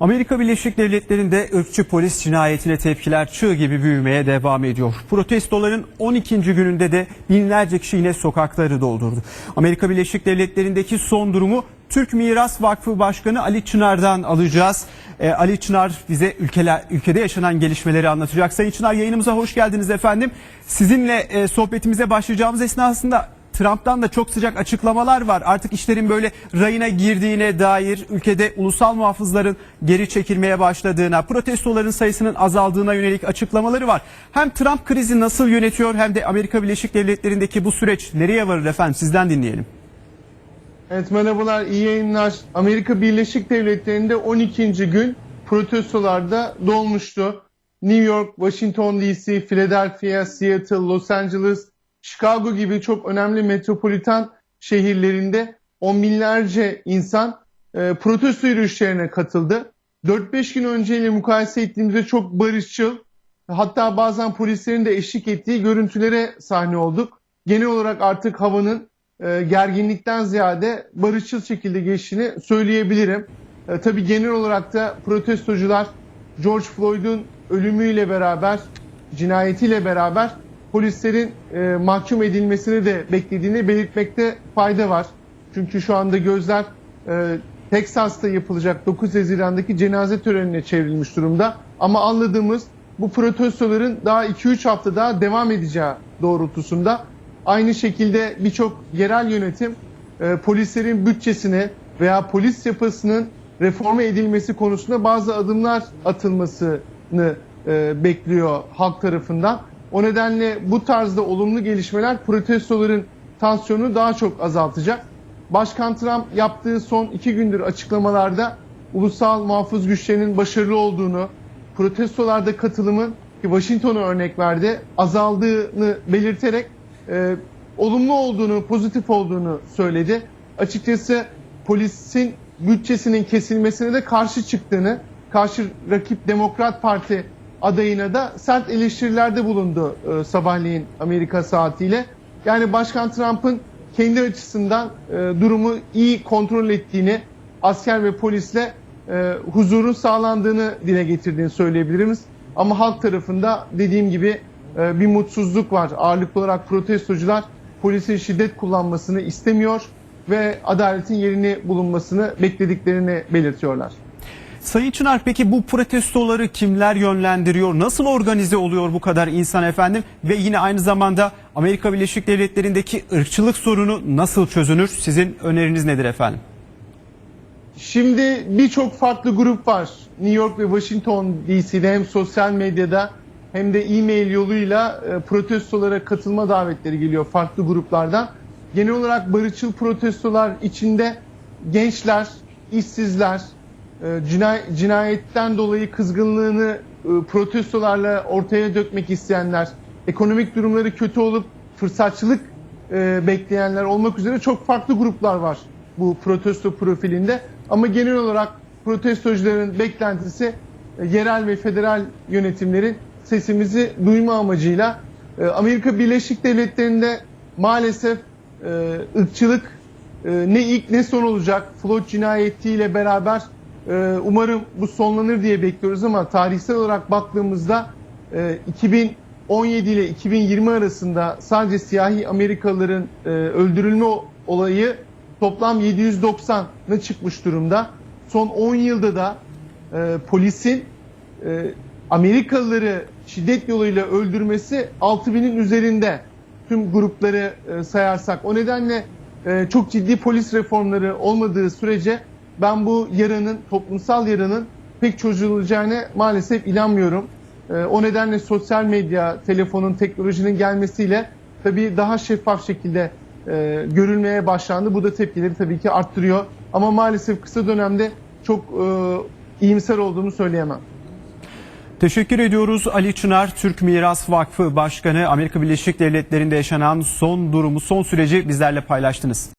Amerika Birleşik Devletleri'nde ırkçı polis cinayetine tepkiler çığ gibi büyümeye devam ediyor. Protestoların 12. gününde de binlerce kişi yine sokakları doldurdu. Amerika Birleşik Devletleri'ndeki son durumu Türk Miras Vakfı Başkanı Ali Çınar'dan alacağız. Ee, Ali Çınar bize ülkeler, ülkede yaşanan gelişmeleri anlatacak. Sayın Çınar yayınımıza hoş geldiniz efendim. Sizinle e, sohbetimize başlayacağımız esnasında Trump'tan da çok sıcak açıklamalar var. Artık işlerin böyle rayına girdiğine dair ülkede ulusal muhafızların geri çekilmeye başladığına, protestoların sayısının azaldığına yönelik açıklamaları var. Hem Trump krizi nasıl yönetiyor hem de Amerika Birleşik Devletleri'ndeki bu süreç nereye varır efendim sizden dinleyelim. Evet merhabalar, iyi yayınlar. Amerika Birleşik Devletleri'nde 12. gün protestolarda dolmuştu. New York, Washington DC, Philadelphia, Seattle, Los Angeles, Chicago gibi çok önemli metropolitan şehirlerinde on binlerce insan e, protesto yürüyüşlerine katıldı. 4-5 gün önceyle mukayese ettiğimizde çok barışçıl, hatta bazen polislerin de eşlik ettiği görüntülere sahne olduk. Genel olarak artık havanın e, gerginlikten ziyade barışçıl şekilde geçtiğini söyleyebilirim. E, tabii genel olarak da protestocular George Floyd'un ölümüyle beraber, cinayetiyle beraber polislerin e, mahkum edilmesini de beklediğini belirtmekte fayda var. Çünkü şu anda gözler e, Teksas'ta yapılacak 9 Haziran'daki cenaze törenine çevrilmiş durumda. Ama anladığımız bu protestoların daha 2-3 hafta daha devam edeceği doğrultusunda. Aynı şekilde birçok yerel yönetim e, polislerin bütçesine veya polis yapısının reforme edilmesi konusunda bazı adımlar atılmasını e, bekliyor halk tarafından. O nedenle bu tarzda olumlu gelişmeler protestoların tansiyonunu daha çok azaltacak. Başkan Trump yaptığı son iki gündür açıklamalarda ulusal muhafız güçlerinin başarılı olduğunu, protestolarda katılımın ki Washington'a örnek verdi azaldığını belirterek e, olumlu olduğunu, pozitif olduğunu söyledi. Açıkçası polisin bütçesinin kesilmesine de karşı çıktığını, karşı rakip Demokrat Parti adayına da sert eleştirilerde bulundu e, sabahleyin Amerika saatiyle. Yani Başkan Trump'ın kendi açısından e, durumu iyi kontrol ettiğini, asker ve polisle e, huzurun sağlandığını dile getirdiğini söyleyebiliriz. Ama halk tarafında dediğim gibi e, bir mutsuzluk var. Ağırlıklı olarak protestocular polisin şiddet kullanmasını istemiyor ve adaletin yerini bulunmasını beklediklerini belirtiyorlar. Sayın Çınar peki bu protestoları kimler yönlendiriyor? Nasıl organize oluyor bu kadar insan efendim? Ve yine aynı zamanda Amerika Birleşik Devletleri'ndeki ırkçılık sorunu nasıl çözünür? Sizin öneriniz nedir efendim? Şimdi birçok farklı grup var. New York ve Washington DC'de hem sosyal medyada hem de e-mail yoluyla e, protestolara katılma davetleri geliyor farklı gruplardan. Genel olarak barışçıl protestolar içinde gençler, işsizler, cinay- cinayetten dolayı kızgınlığını e, protestolarla ortaya dökmek isteyenler, ekonomik durumları kötü olup fırsatçılık e, bekleyenler olmak üzere çok farklı gruplar var bu protesto profilinde. Ama genel olarak protestocuların beklentisi e, yerel ve federal yönetimlerin sesimizi duyma amacıyla Amerika Birleşik Devletleri'nde maalesef ırkçılık ne ilk ne son olacak. Floyd cinayetiyle beraber umarım bu sonlanır diye bekliyoruz ama tarihsel olarak baktığımızda e, 2017 ile 2020 arasında sadece siyahi Amerikalıların e, öldürülme olayı toplam 790'ına çıkmış durumda. Son 10 yılda da e, polisin e, Amerikalıları şiddet yoluyla öldürmesi 6000'in üzerinde tüm grupları e, sayarsak. O nedenle e, çok ciddi polis reformları olmadığı sürece ben bu yaranın, toplumsal yaranın pek çözüleceğine maalesef inanmıyorum. E, o nedenle sosyal medya, telefonun, teknolojinin gelmesiyle tabii daha şeffaf şekilde e, görülmeye başlandı. Bu da tepkileri tabii ki arttırıyor. Ama maalesef kısa dönemde çok e, iyimser olduğumu söyleyemem. Teşekkür ediyoruz Ali Çınar, Türk Miras Vakfı Başkanı. Amerika Birleşik Devletleri'nde yaşanan son durumu, son süreci bizlerle paylaştınız.